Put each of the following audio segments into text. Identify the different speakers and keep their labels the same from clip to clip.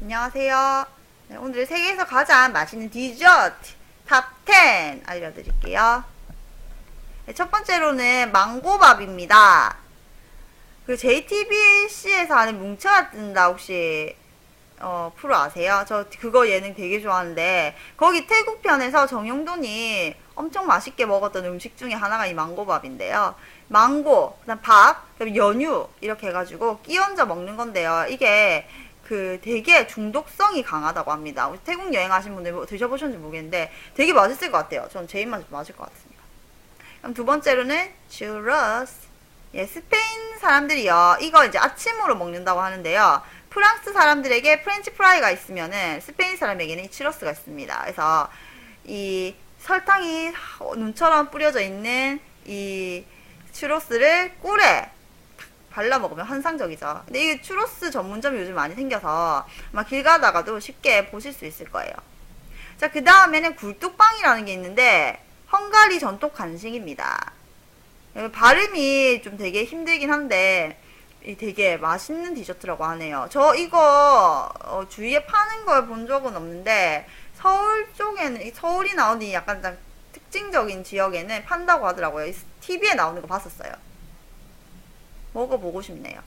Speaker 1: 안녕하세요. 네, 오늘 세계에서 가장 맛있는 디저트 탑10 알려드릴게요. 네, 첫 번째로는 망고밥입니다. 그 JTBC에서 하는 뭉쳐야 뜬다 혹시 어, 프로 아세요? 저 그거 예능 되게 좋아하는데 거기 태국 편에서 정용돈이 엄청 맛있게 먹었던 음식 중에 하나가 이 망고밥인데요. 망고, 그다음 밥, 그다음 연유 이렇게 해가지고 끼얹어 먹는 건데요. 이게 그 되게 중독성이 강하다고 합니다. 태국 여행하신 분들 뭐 드셔보셨는지 모르겠는데 되게 맛있을 것 같아요. 전 제 입맛에 맞을 것 같습니다. 그럼 두 번째로는 츄러스. 예, 스페인 사람들이요. 이거 이제 아침으로 먹는다고 하는데요. 프랑스 사람들에게 프렌치 프라이가 있으면은 스페인 사람에게는 이 츄러스가 있습니다. 그래서 이 설탕이 눈처럼 뿌려져 있는 이 츄러스를 꿀에 발라 먹으면 환상적이죠. 근데 이게 추로스 전문점이 요즘 많이 생겨서 아마 길 가다가도 쉽게 보실 수 있을 거예요. 자, 그 다음에는 굴뚝빵이라는 게 있는데 헝가리 전통 간식입니다. 예, 발음이 좀 되게 힘들긴 한데 이 되게 맛있는 디저트라고 하네요. 저 이거 어, 주위에 파는 걸 본 적은 없는데 서울 쪽에는 이 서울이 나오는 이 약간 좀 특징적인 지역에는 판다고 하더라고요. TV에 나오는 거 봤었어요. 먹어보고 싶네요.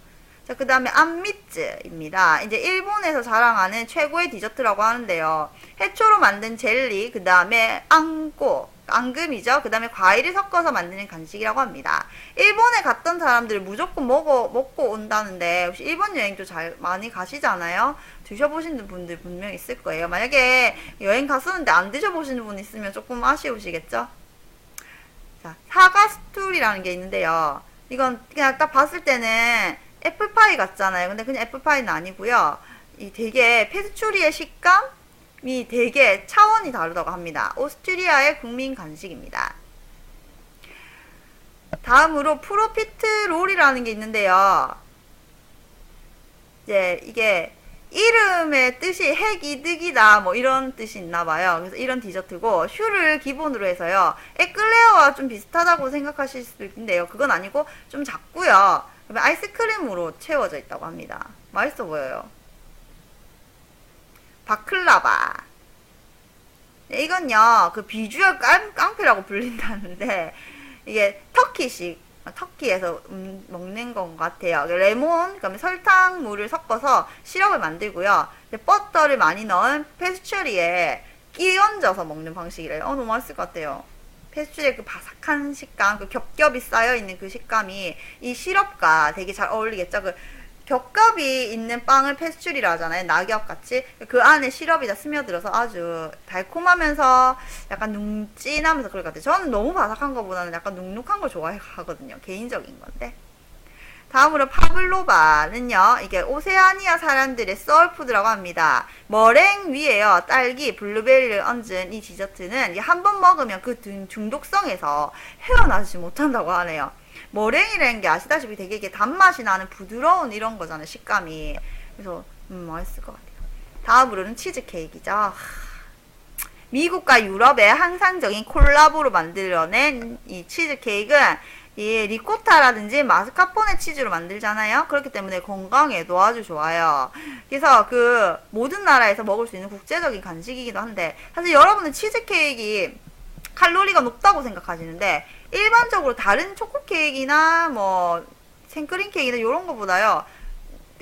Speaker 1: 자, 그 다음에 안미츠입니다. 이제 일본에서 자랑하는 최고의 디저트라고 하는데요. 해초로 만든 젤리, 그 다음에 앙꼬, 앙금이죠. 그 다음에 과일을 섞어서 만드는 간식이라고 합니다. 일본에 갔던 사람들 무조건 먹어, 먹고 온다는데, 혹시 일본 여행도 잘, 많이 가시잖아요? 드셔보시는 분들 분명 있을 거예요. 만약에 여행 갔었는데 안 드셔보시는 분 있으면 조금 아쉬우시겠죠? 자, 사과 스툴이라는 게 있는데요. 이건 그냥 딱 봤을 때는 애플파이 같잖아요. 근데 그냥 애플파이는 아니고요. 이 되게 페스츄리의 식감 이 되게 차원이 다르다고 합니다. 오스트리아의 국민 간식입니다. 다음으로 프로피트 롤이라는 게 있는데요. 이제 이게 이름의 뜻이 핵이득이다 뭐 이런 뜻이 있나 봐요. 그래서 이런 디저트고 슈를 기본으로 해서요. 에클레어와 좀 비슷하다고 생각하실 수도 있는데요. 그건 아니고 좀 작고요. 그다음에 아이스크림으로 채워져 있다고 합니다. 맛있어 보여요. 바클라바. 네, 이건요. 그 비주얼 깡, 깡패라고 불린다는데 이게 터키식 터키에서 음, 먹는 것 같아요. 레몬, 그다음에 설탕, 물을 섞어서 시럽을 만들고요. 버터를 많이 넣은 페스츄리에 끼얹어서 먹는 방식이래요. 어, 너무 맛있을 것 같아요. 페스츄리의 그 바삭한 식감, 그 겹겹이 쌓여있는 그 식감이 이 시럽과 되게 잘 어울리겠죠. 그 겹겹이 있는 빵을 페스츄리라 하잖아요. 낙엽같이. 그 안에 시럽이 다 스며들어서 아주 달콤하면서 약간 눅진하면서 그럴 것 같아요. 저는 너무 바삭한 것보다는 약간 눅눅한 걸 좋아하거든요. 개인적인 건데. 다음으로 파블로바는요. 이게 오세아니아 사람들의 소울푸드라고 합니다. 머랭 위에요. 딸기, 블루베리를 얹은 이 디저트는 한 번 먹으면 그 중독성에서 헤어나지 못한다고 하네요. 머랭이라는 게 아시다시피 되게 이게 단맛이 나는 부드러운 이런 거잖아요. 식감이. 그래서 음, 맛있을 것 같아요. 다음으로는 치즈케이크죠. 미국과 유럽의 항상적인 콜라보로 만들어낸 이 치즈케이크는 이 리코타라든지 마스카포네 치즈로 만들잖아요. 그렇기 때문에 건강에도 아주 좋아요. 그래서 그 모든 나라에서 먹을 수 있는 국제적인 간식이기도 한데 사실 여러분은 치즈케이크 칼로리가 높다고 생각하시는데 일반적으로 다른 초코 케이크나 뭐 생크림 케이크나 이런 거보다요.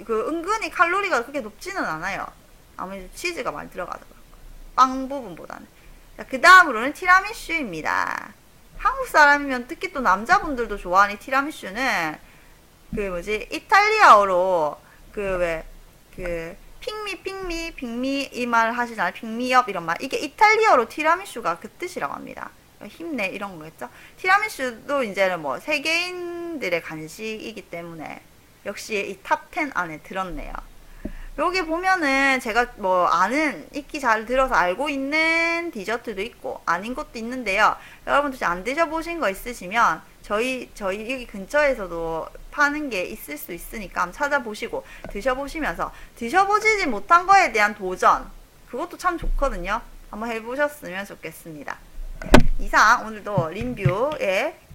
Speaker 1: 그 은근히 칼로리가 그렇게 높지는 않아요. 아무래도 치즈가 많이 들어가서 빵 부분보다는. 그 다음으로는 티라미슈입니다. 한국 사람이면 특히 또 남자분들도 좋아하는 티라미슈는 그 뭐지 이탈리아어로 그 왜그 핑미 핑미 핑미 이 말 하시잖아요. 핑미업 이런 말 이게 이탈리아어로 티라미슈가 그 뜻이라고 합니다. 힘내 이런 거겠죠. 티라미슈도 이제는 뭐 세계인들의 간식이기 때문에 역시 이 탑 10 안에 들었네요. 여기 보면은 제가 뭐 아는 익히 잘 들어서 알고 있는 디저트도 있고 아닌 것도 있는데요. 여러분들 안 드셔보신 거 있으시면 저희 저희 여기 근처에서도 파는 게 있을 수 있으니까 한번 찾아보시고 드셔보시면서 드셔보지 못한 거에 대한 도전 그것도 참 좋거든요. 한번 해보셨으면 좋겠습니다. 이상 오늘도 림뷰의